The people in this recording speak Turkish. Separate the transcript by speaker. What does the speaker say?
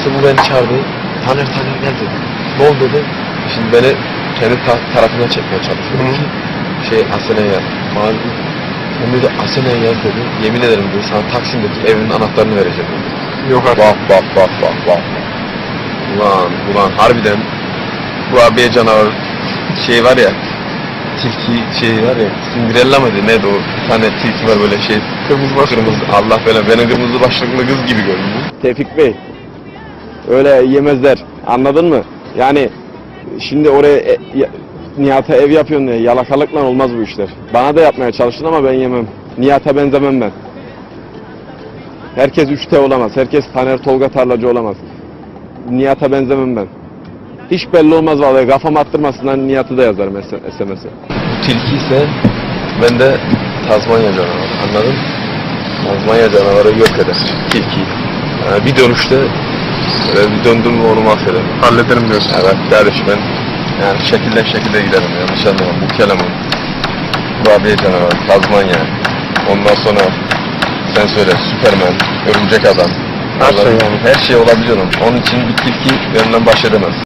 Speaker 1: Asım beni çağırdı. Taner Taner gel dedi. Ne oldu dedi. Şimdi beni kendi ta- tarafına çekmeye çalışıyor.
Speaker 2: Hı.
Speaker 1: Dedi Şey Asena'ya yaz. Bana dedi. Dedi Asena'ya yaz dedi. Yemin ederim dedi sana Taksim'deki evinin anahtarını vereceğim dedi.
Speaker 2: Yok artık.
Speaker 1: Bak bak bak bak bak. Ulan ulan harbiden bu abiye canavar şey var ya tilki şey var ya Cinderella mıydı neydi o bir tane tilki var böyle şey
Speaker 2: Kırmızı başlıklı.
Speaker 1: kırmızı Allah böyle beni kırmızı başlıklı kız gibi gördüm.
Speaker 3: Tevfik Bey, öyle yemezler. Anladın mı? Yani şimdi oraya e, Nihat'a ev yapıyorsun diye yalakalıkla olmaz bu işler. Bana da yapmaya çalıştın ama ben yemem. Nihat'a benzemem ben. Herkes 3T olamaz. Herkes Taner Tolga Tarlacı olamaz. Nihat'a benzemem ben. Hiç belli olmaz vallahi. Kafam attırmasınlar Nihat'ı da yazarım SMS'e.
Speaker 1: Tilki ise ben de Tazmanya canavarı anladın? Tazmanya canavarı yok eder tilki. Yani bir dönüşte böyle bir döndüm onu mahvederim.
Speaker 2: Hallederim diyorsun.
Speaker 1: Evet kardeşim ben yani şekilden şekilde giderim yanlış anlamam. Bu kelamın kurabiye canavarı, Tazmanya, ondan sonra sen söyle Süpermen, Örümcek Adam.
Speaker 2: Her şey yani.
Speaker 1: Her şey olabiliyorum. Onun için bir tilki benden baş edemez.